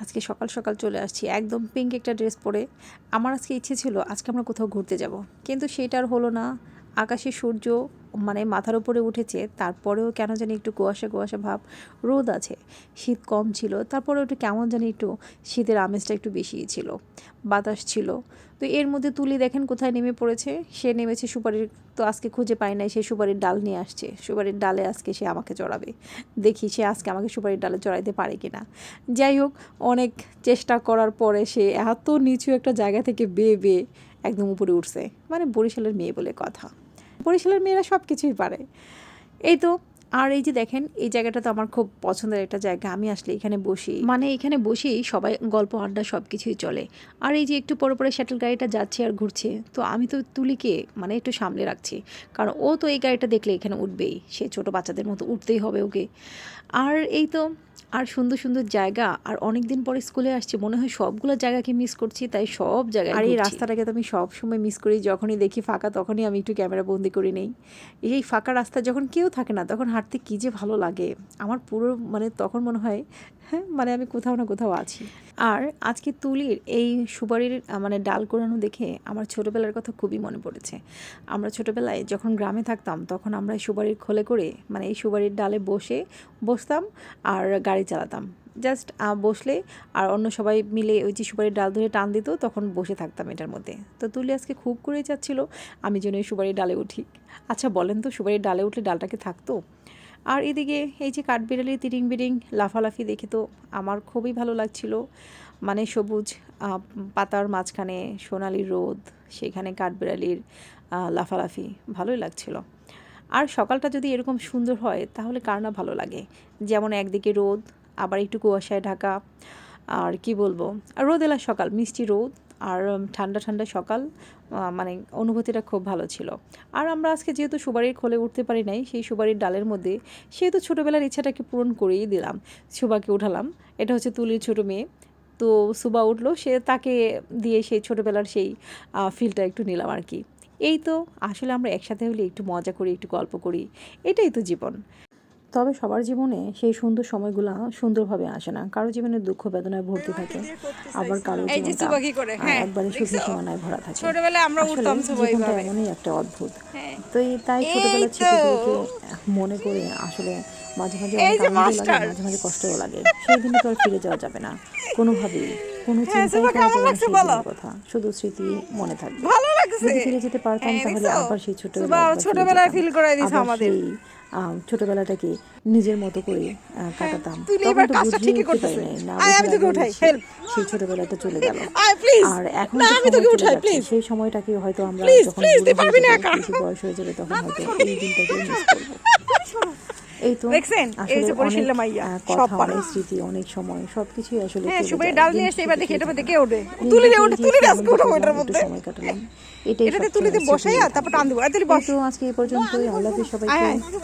আজকে সকাল সকাল চলে আসছি। একদম পিঙ্ক একটা ড্রেস পরে। আমার আজকে ইচ্ছে ছিল আজকে আমরা কোথাও ঘুরতে যাব। কিন্তু সেটা আর হলো না। আকাশে সূর্য মানে মাথার উপরে উঠেছে, তারপরেও কেন জানি একটু কুয়াশা কুয়াশা ভাব, রোদ আছে, শীত কম ছিল, তারপরেও একটু কেমন জানি একটু শীতের আমেজটা একটু বেশিই ছিল, বাতাস ছিল। তো এর মধ্যে তুলি দেখেন কোথায় নেমে পড়েছে, সে নেমেছে সুপারির, তো আজকে খুঁজে পায় নাই, সে সুপারির ডাল নিয়ে আসছে, সুপারির ডালে আজকে সে আমাকে চড়াবে, দেখি সে আজকে আমাকে সুপারির ডালে চড়াইতে পারে কিনা। যাই হোক, অনেক চেষ্টা করার পরে সে এত নিচু একটা জায়গা থেকে বেয়ে বেয়ে একদম উপরে উঠছে মানে বরিশালের মেয়ে বলে কথা। বরিশালের মেয়েরা সব কিছুই পারে। এই তো আর এই যে দেখেন এই জায়গাটা তো আমার খুব পছন্দের একটা জায়গা। আমি আসলে এখানে বসি। মানে এখানে বসেই সবাই গল্প আড্ডা সব কিছুই চলে। আর এই যে একটু পরে পরে শ্যাটেল গাড়িটা যাচ্ছে আর ঘুরছে তো আমি তো তুলিকে মানে একটু সামলে রাখছি। কারণ ও তো এই গাড়িটা দেখলে এখানে উঠবেই। সে ছোট বাচ্চাদের মতো উঠতেই হবে ওকে। আর এই তো আর সুন্দর সুন্দর জায়গা। আর অনেক দিন পরে স্কুলে আসছি মনে হয় সবগুলো জায়গাকে মিস করছি তাই সব জায়গায় আর এই রাস্তাটাকে তো আমি সব সময় মিস করি। যখনই দেখি ফাঁকা তখনই আমি একটু ক্যামেরা বন্দি করে নেই। এই ফাঁকা রাস্তা যখন কেউ থাকে না তখন হাঁটতে কী যে ভালো লাগে, আমার পুরো মানে তখন মনে হয় হ্যাঁ মানে আমি কোথাও না কোথাও আছি। আর আজকে তুলির এই সুপারির মানে ডাল কোরানো দেখে আমার ছোটোবেলার কথা খুবই মনে পড়েছে। আমরা ছোটোবেলায় যখন গ্রামে থাকতাম, তখন আমরা সুপারির খোলে করে মানে এই সুপারির ডালে বসে বসতাম আর গাড়ি চালাতাম। জাস্ট বসলে আর অন্য সবাই মিলে ওই যে সুপারির ডাল ধরে টান দিত, তখন বসে থাকতাম এটার মধ্যে। তো তুলি আজকে খুব করে যাচ্ছিল, আমি যেন এই সুপারির ডালে উঠি। আচ্ছা বলেন তো সুপারির ডালে উঠলে ডালটাকে থাকতো? আর এদিকে এই যে কাঠবিড়ালি তিরিং বিরিং লাফালাফি দেখে তো আমার খুবই ভালো লাগছিল। মানে সবুজ পাতার মাঝখানে সোনালি রোদ, সেখানে কাঠবিড়ালির লাফালাফি, ভালোই লাগছিল। আর সকালটা যদি এরকম সুন্দর হয়, তাহলে কার না ভালো লাগে? যেমন একদিকে রোদ আবার একটু কুয়াশায় ঢাকা, আর কি বলব? আর রোদেলা সকাল, মিষ্টি রোদ, আর ঠান্ডা ঠান্ডা সকাল মানে অনুভূতিটা খুব ভালো ছিল। আর আমরা আজকে যেহেতু সুবারির খোলে উঠতে পারি নাই, সেই সুবারির ডালের মধ্যে সেহেতু ছোটোবেলার ইচ্ছাটাকে পূরণ করেই দিলাম, সুবাকে উঠালাম। এটা হচ্ছে তুলির ছোটো মেয়ে। তো সুবা উঠল, সে তাকে দিয়ে সেই ছোটোবেলার সেই ফিলটা একটু নিলাম আর কি। এই তো, আসলে আমরা একসাথে হলে একটু মজা করি, একটু গল্প করি। এটাই তো জীবন। তবে সবার জীবনে সেই সুন্দর সময়গুলো সুন্দরভাবে আসে না। কারও জীবনে দুঃখ বেদনায় ভর্তি থাকে আবার কারও হ্যাঁ, একবারে সুখী সীমানায় ভরা থাকে। ছোটবেলায় আমরা উঠতাম জীবনটা এমনই একটা অদ্ভুত। হ্যাঁ। তো এই তাই ছোটবেলার। স্মৃতিগুলোকে মনে করে আসলে মাঝে মাঝে অনেক আনন্দ লাগে মাঝে মাঝে কষ্টও লাগে। সেই দিনে তো আর ফিরে যাওয়া যাবে না। কোনোভাবেই। কোনো হ্যাঁ, চিন্তাই করা যাবে না কথা। শুধু স্মৃতি মনে থাকবে। লাগছে ফিরে যেতে পারতাম হ্যাঁ, তাহলে আবার সেই ফিরে ছোটবেলায় যেতাম। feel করাই আমাদের। ছোটবেলাটাকে নিজের মতো করে আহ, কাটাতাম তুই এবার কাজটা ঠিকই উঠতে পারি করতেছে। নাই, না আয়, আমি তোকে উঠাই, help. সেই ছোটবেলাটা চলে গেল আর এখন আমি তোকে উঠাই প্লিজ সেই সময়টাকে হয়তো আমরা যখন। বয়স হয়ে যাবে তখন হয়তো এই দিনটাকে মিস করব এই তো দেখছেন? এই যে বরিশালের মাইয়া, সব পারে। স্মৃতি অনেক সময় সবকিছুই আসলে হ্যাঁ সুপারি ডাল নিয়ে এসে এবার দেখি এটা কে ওঠে তুলে দে ওঠে তুলে দে আজকে ওঠে ওটার মধ্যে সময় কাটালাম এটাই এটাতে তুলে স্মৃতি বসাইয়া তারপর। টান দিব তুলি বস তো আজকে এই পর্যন্তই আল্লাহ হাফেজ সবাইকে।